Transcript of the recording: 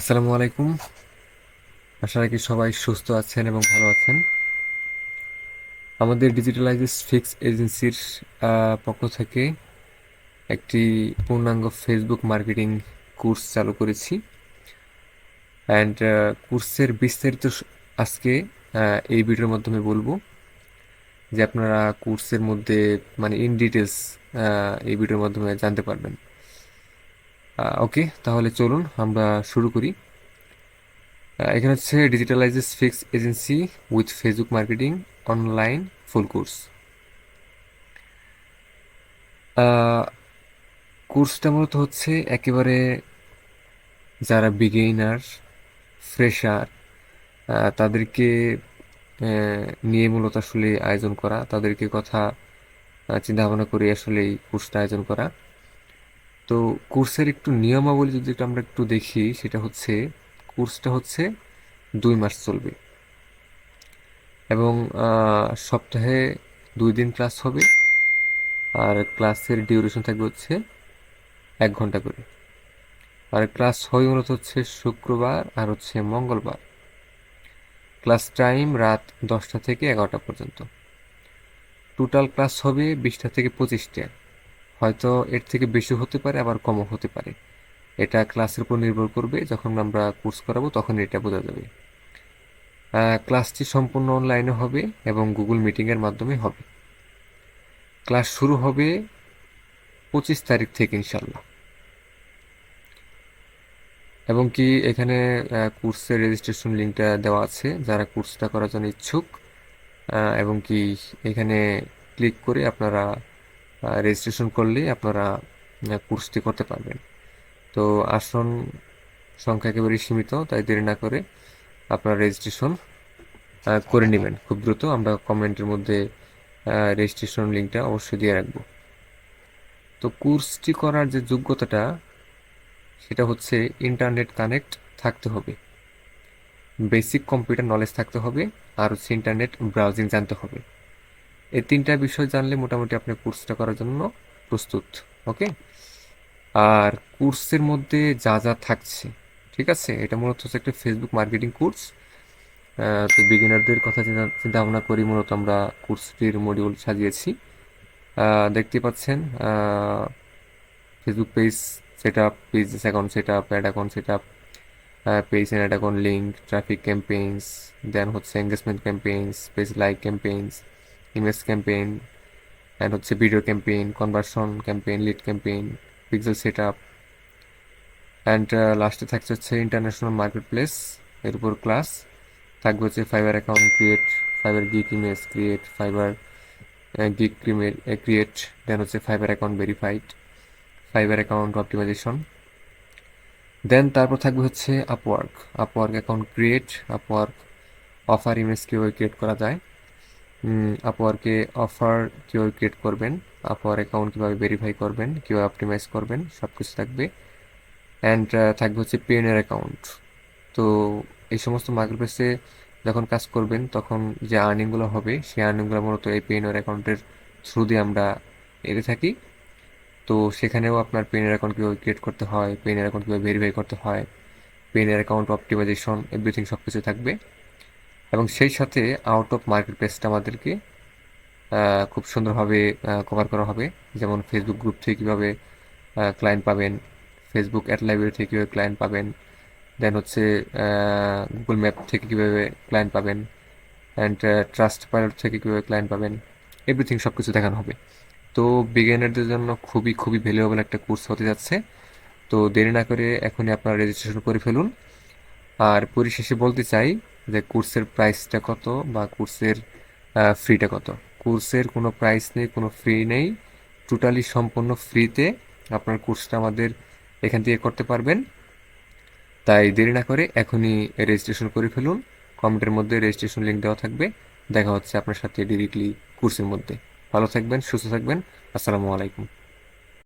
আসসালামু আলাইকুম। আশা রাখি সবাই সুস্থ আছেন এবং ভালো আছেন। আমাদের ডিজিটালাইজেস ফিক্স এজেন্সির পক্ষ থেকে একটি পূর্ণাঙ্গ ফেসবুক মার্কেটিং কোর্স চালু করেছি। অ্যান্ড কোর্সের বিস্তারিত আজকে এই ভিডিওর মাধ্যমে বলব যে আপনারা কোর্সের মধ্যে মানে ইন ডিটেলস এই ভিডিওর মাধ্যমে জানতে পারবেন। ওকে তাহলে চলুন আমরা শুরু করি। এখানে হচ্ছে digitalizes fix agency with Facebook marketing online full course কোর্সটা মূলত হচ্ছে একেবারে যারা বিগেইনার ফ্রেশার তাদেরকে নিয়ে মূলত আসলে আয়োজন করা, তাদেরকে কথা চিন্তা ভাবনা করে আসলে এই কোর্সটা আয়োজন করা। তো কোর্সের একটু নিয়মাবলী যদি আমরা একটু দেখি, সেটা হচ্ছে কোর্সটা হচ্ছে দুই মাস চলবে। এবং সপ্তাহে দুই দিন ক্লাস হবে, আর ক্লাসের ডিউরেশন থাকবে হচ্ছে এক ঘণ্টা করে। আর ক্লাস হয় মূলত হচ্ছে শুক্রবার আর হচ্ছে মঙ্গলবার। ক্লাস টাইম রাত দশটা থেকে এগারোটা পর্যন্ত। টোটাল ক্লাস হবে বিশটা থেকে পঁচিশটা। হয়তো এর থেকে বেশি হতে পারে, আবার কমও হতে পারে। এটা ক্লাসের উপর নির্ভর করবে, যখন আমরা কোর্স করাবো তখন এটা বোঝা যাবে। ক্লাসটি সম্পূর্ণ অনলাইনে হবে এবং গুগল মিটিংয়ের মাধ্যমে হবে। ক্লাস শুরু হবে পঁচিশ তারিখ থেকে ইনশাল্লাহ এবং কি এখানে কোর্সের রেজিস্ট্রেশন লিঙ্কটা দেওয়া আছে, যারা কোর্সটা করার জন্য ইচ্ছুক। এবং কি এখানে ক্লিক করে আপনারা রেজিস্ট্রেশন করলে আপনারা কোর্সটি করতে পারবেন। তো আসন সংখ্যা একেবারে সীমিত, তাই দেরি না করে আপনারা রেজিস্ট্রেশন করে নেবেন। খুব দ্রুত আমরা কমেন্টের মধ্যে রেজিস্ট্রেশন লিঙ্কটা অবশ্যই দিয়ে রাখব। তো কোর্সটি করার যে যোগ্যতাটা, সেটা হচ্ছে ইন্টারনেট কানেক্ট থাকতে হবে। বেসিক কম্পিউটার নলেজ থাকতে হবে, আর হচ্ছে ইন্টারনেট ব্রাউজিং জানতে হবে। এই তিনটা বিষয় জানলে মোটামুটি আপনি কোর্সটা করার জন্য প্রস্তুত ওকে আর কোর্সের মধ্যে যা যা থাকছে, ঠিক আছে? এটা মূলত হচ্ছে একটা ফেসবুক মার্কেটিং কোর্স তো বিগিনারদের কথা চিন্তা ভাবনা করি মূলত আমরা কোর্সটির মডিউল সাজিয়েছি। দেখতে পাচ্ছেন Facebook page set up pages account set up ad account set up page and ad account link traffic campaigns then হচ্ছে engagement campaigns page like campaigns image campaign and হচ্ছে video campaign conversion campaign lead campaign pixel set up and লাস্টে থাকছে হচ্ছে international market place এর উপর class থাকবে হচ্ছে Fiverr account create Fiverr gig image create Fiverr gig create then হচ্ছে Fiverr account verified Fiverr account optimization then তারপর থাকবে হচ্ছে Upwork Upwork account create Upwork offer image কীভাবে ক্রিয়েট করা যায়। আপওয়ার্কে অফার কীভাবে ক্রিয়েট করবেন? আপওয়ার অ্যাকাউন্ট কীভাবে ভেরিফাই করবেন? কীভাবে অপটিমাইজ করবেন? সব কিছু থাকবে অ্যান্ড থাকবে হচ্ছে পেনের অ্যাকাউন্ট তো এই সমস্ত মার্কেটপ্লেসে যখন কাজ করবেন, তখন যে আর্নিংগুলো হবে, সেই আর্নিংগুলো মূলত এই পেনের অ্যাকাউন্টের থ্রু দিয়ে আমরা এড়ে থাকি। তো সেখানেও আপনার পেনের অ্যাকাউন্ট কীভাবে ক্রিয়েট করতে হয় পেনের অ্যাকাউন্ট কীভাবে ভেরিফাই করতে হয় পেনের অ্যাকাউন্ট অপটিমাইজেশন এভরিথিং সব কিছু থাকবে। এবং সেই সাথে আউট অফ মার্কেট প্লেসটা আমাদেরকে খুব সুন্দরভাবে কভার করা হবে। যেমন ফেসবুক গ্রুপ থেকে কীভাবে ক্লায়েন্ট পাবেন ফেসবুক অ্যাড লাইব্রেরি থেকে কীভাবে ক্লায়েন্ট পাবেন দেন হচ্ছে গুগল ম্যাপ থেকে কীভাবে ক্লায়েন্ট পাবেন অ্যান্ড ট্রাস্ট পাইলট থেকে কীভাবে ক্লায়েন্ট পাবেন এভরিথিং সব কিছু দেখানো হবে। তো বিগিনারদের জন্য খুবই খুবই ভ্যালুয়েবল একটা কোর্স হতে যাচ্ছে। তো দেরি না করে এখনই আপনারা রেজিস্ট্রেশন করে ফেলুন। আর পরিশেষে বলতে চাই যে কোর্সের প্রাইসটা কত বা কোর্সের ফ্রিটা কত? কোর্সের কোনো প্রাইস নেই, কোনো ফ্রি নেই। টোটালি সম্পূর্ণ ফ্রিতে আপনার কোর্সটা আমাদের এখান থেকে করতে পারবেন। তাই দেরি না করে এখনই রেজিস্ট্রেশন করে ফেলুন। কমেন্টের মধ্যে রেজিস্ট্রেশন লিঙ্ক দেওয়া থাকবে। দেখা হচ্ছে আপনার সাথে ডিরেক্টলি কোর্সের মধ্যে। ভালো থাকবেন, সুস্থ থাকবেন। আসসালামু আলাইকুম।